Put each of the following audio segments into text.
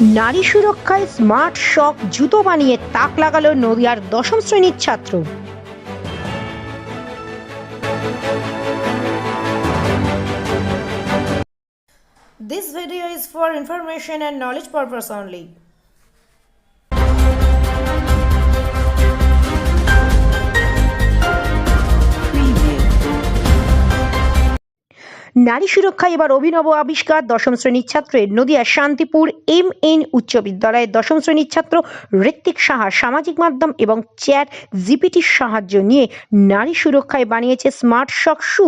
নারী সুরক্ষায় স্মার্ট শক জুতো বানিয়ে তাক লাগালো নদিয়ার দশম শ্রেণির ছাত্র This video is for information and knowledge purpose only. নারী সুরক্ষায় এবার অভিনব আবিষ্কার। দশম শ্রেণির ছাত্রের নদিয়া শান্তিপুর এম এন উচ্চ বিদ্যালয়ের দশম শ্রেণির ছাত্র ঋত্বিক সাহা সামাজিক মাধ্যম এবং চ্যাট জিপিটির সাহায্য নিয়ে নারী সুরক্ষায় বানিয়েছে স্মার্ট শক শু।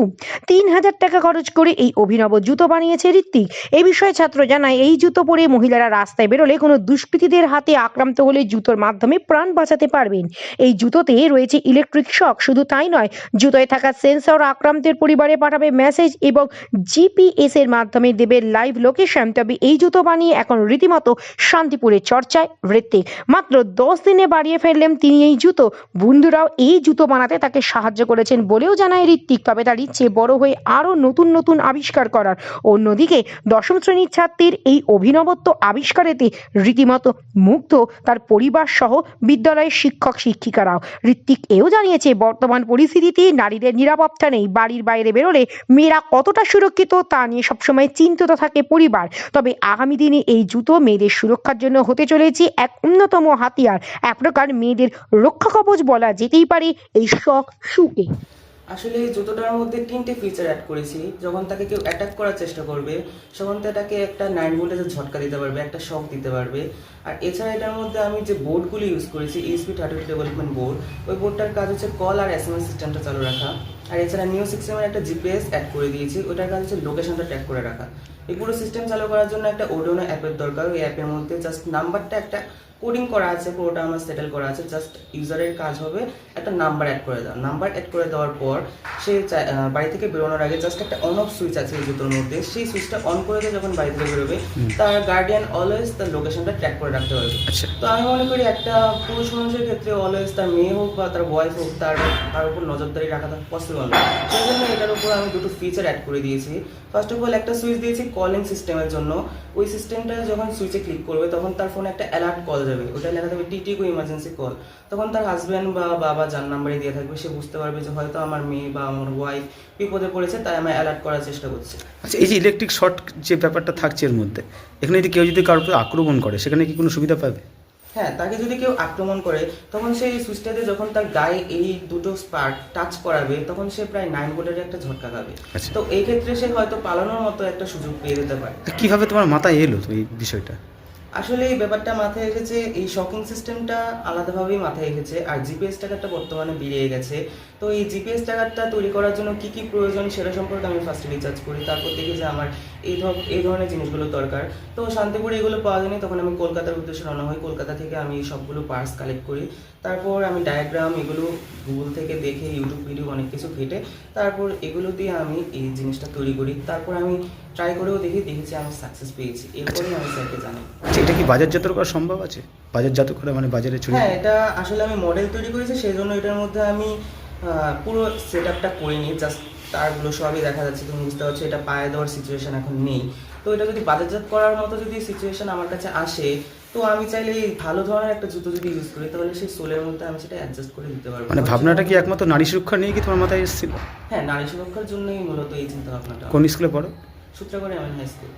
তিন হাজার টাকা খরচ করে এই অভিনব জুতো বানিয়েছে ঋত্বিক এ বিষয়ে ছাত্র জানায়, এই জুতো পরে মহিলারা রাস্তায় বেরোলে কোনো দুষ্কৃতীদের হাতে আক্রান্ত হলে জুতোর মাধ্যমে প্রাণ বাঁচাতে পারবেন। এই জুতোতে রয়েছে ইলেকট্রিক শক। শুধু তাই নয়, জুতোয় থাকা সেন্সর আক্রান্তের পরিবারে পাঠাবে মেসেজ এবং জিপিএস এর মাধ্যমে দেবে লাইভ লোকেশন তবে এই জুতো বানিয়ে এখন রীতিমতো শান্তিপুরের চর্চায় ঋত্বিক। মাত্র দশ দিনে বাড়িয়ে ফেললেন তিনি এই জুতো। বন্ধুরাও এই জুতো বানাতে তাকে সাহায্য করেছেন বলেও জানায় ঋত্বিক। তবে তার ইচ্ছে বড় হয়ে আরও নতুন নতুন আবিষ্কার করার। অন্যদিকে দশম শ্রেণির ছাত্রীর এই অভিনবত্ব আবিষ্কারেতে রীতিমতো মুগ্ধ তার পরিবার সহ বিদ্যালয়ের শিক্ষক শিক্ষিকারাও। ঋত্বিক এও জানিয়েছে, বর্তমান পরিস্থিতিতে নারীদের নিরাপত্তা নেই। বাড়ির বাইরে বেরোলে মেয়েরা কতটা সুরক্ষিত তা নিয়ে সবসময় চিন্তিত থাকে পরিবার। তবে আগামী দিনে এই জুতো মেয়েদের সুরক্ষার জন্য হতে চলেছে এক অন্যতম হাতিয়ার। এক প্রকার মেয়েদের রক্ষা কবচ বলা যেতেই পারে এই শখ শুকে আসলে এই জুতোটার মধ্যে তিনটে ফিচার অ্যাড করেছি। যখন তাকে কেউ অ্যাটাক করার চেষ্টা করবে, তখন তাকে একটা নাইন ভোল্টেজের ঝটকা দিতে পারবে, একটা শক দিতে পারবে। আর এছাড়া এটার মধ্যে আমি যে বোর্ডগুলি ইউজ করেছি ইএসপি থার্টি ডেভেলপমেন্ট বোর্ড ওই বোর্ডটার কাজ হচ্ছে কল আর এস এম এস সিস্টেমটা চালু রাখা। আর এছাড়া নিউ সিস্টেমের একটা জিপিএস অ্যাড করে দিয়েছি ওটার কাজ হচ্ছে লোকেশনটা ট্র্যাক করে রাখা। এই পুরো সিস্টেম চালু করার জন্য একটা ওডোনো অ্যাপের দরকার। ওই অ্যাপের মধ্যে জাস্ট নাম্বারটা একটা কোডিং করা আছে পুরোটা আমার সেটেল করা আছে। জাস্ট ইউজারের কাজ হবে একটা নাম্বার অ্যাড করে দেওয়া নাম্বার অ্যাড করে দেওয়ার পর সে বাড়ি থেকে বেরোনোর আগে জাস্ট একটা অন অফ সুইচ আছে এই জুতোর মধ্যে। সেই সুইচটা অন করে দিয়ে যখন বাড়ি থেকে বেরোবে তার গার্ডিয়ান অলওয়েজ তার লোকেশনটা ট্র্যাক করে রাখতে পারবে আচ্ছা। তো আমি মনে করি একটা পুরুষ মানুষের ক্ষেত্রে অলওয়েজ তার মেয়ে হোক বা তার ওয়াইফ হোক তার তার উপর নজরদারি রাখাটা পসিবল না। সেই জন্য আমি দুটো ফিচার অ্যাড করে দিয়েছি। ফার্স্ট অফ অল একটা সুইচ দিয়েছি কলিং সিস্টেমের জন্য। ওই সিস্টেমটা যখন সুইচে ক্লিক করবে, তখন তার ফোনে একটা অ্যালার্ট কল যাবে। ওটা লেখা থাকবে টিটি কো ইমার্জেন্সি কল তখন তার হাজব্যান্ড বা বাবা যার নাম্বারে দিয়ে থাকবে, সে বুঝতে পারবে যে হয়তো আমার মেয়ে বা আমার ওয়াইফ বিপদে পড়েছে, তাই আমি অ্যালার্ট করার চেষ্টা করছি। আচ্ছা এই যে ইলেকট্রিক শর্ট যে ব্যাপারটা থাকছে এর মধ্যে, এখানে যদি কেউ যদি কারোর উপর আক্রমণ করে, সেখানে কি কোনো সুবিধা পাবে? হ্যাঁ তাকে যদি কেউ আক্রমণ করে তখন সেই সুইচটাতে যখন তার গায়ে এই দুটো স্পার্ক টাচ করাবে তখন সে প্রায় নাইন ভোল্টের একটা ঝটকা খাবে। আচ্ছা। তো এই ক্ষেত্রে সে হয়তো পালানোর মতো একটা সুযোগ পেয়ে যেতে পারে। কীভাবে তোমার মাথায় এলো এই বিষয়টা? আসলে এই ব্যাপারটা মাথায় এসেছে এই শকিং সিস্টেমটা আলাদাভাবেই মাথায় এসেছে আর জিপিএস ট্যাগারটা বর্তমানে বেরিয়ে গেছে। তো এই জিপিএস ট্যাগারটা তৈরি করার জন্য কি কি প্রয়োজন সেটা সম্পর্কে আমি ফার্স্ট রিচার্জ করি। তারপর দেখি যে আমার এই ধর, এই ধরনের জিনিসগুলো দরকার। তো শান্তিপুরে এগুলো পাওয়া যায়নি। তখন আমি কলকাতার উদ্দেশ্যে রওনা হই। কলকাতা থেকে আমি সবগুলো পার্টস কালেক্ট করি। তারপর আমি ডায়াগ্রাম এগুলো গুগল থেকে দেখে ইউটিউব ভিডিও অনেক কিছু ঘেটে, তারপর এগুলো দিয়ে আমি এই জিনিসটা তৈরি করি। তারপর আমি ট্রাই করেও দেখি, দেখেছি আমি সাকসেস পেয়েছি। এরপরেই আমি স্যারকে জানাই। এটা কি বাজারজাত করা সম্ভব আছে? বাজারজাত করা মানে বাজারে ছড়িয়ে হ্যাঁ এটা আসলে আমি মডেল তৈরি করেছি সেই জন্য এটার মধ্যে আমি পুরো সেট আপটা করিনি জাস্ট তারগুলো সবই দেখা যাচ্ছে তুমি বুঝতে পারছ এটা পায়ে দেওয়ার সিচুয়েশন এখন নেই। তো এটা যদি বাজারজাত করার মতো যদি সিচুয়েশন আমার কাছে আসে তো আমি চাইলে ভালো ধরনের একটা জুতো যদি ইউজ করি তাহলে সেই সোলের মধ্যে আমি সেটা অ্যাডজাস্ট করে দিতে পারব। মানে ভাবনাটা কি একমাত্র নারী সুরক্ষা নিয়ে কি তোমার মাথায় এসেছিল? হ্যাঁ নারী সুরক্ষার জন্যই মূলত এই চিন্তা ভাবনাটা কোন স্কুলে পড়ো? সূত্র করে আমি হাই স্কুল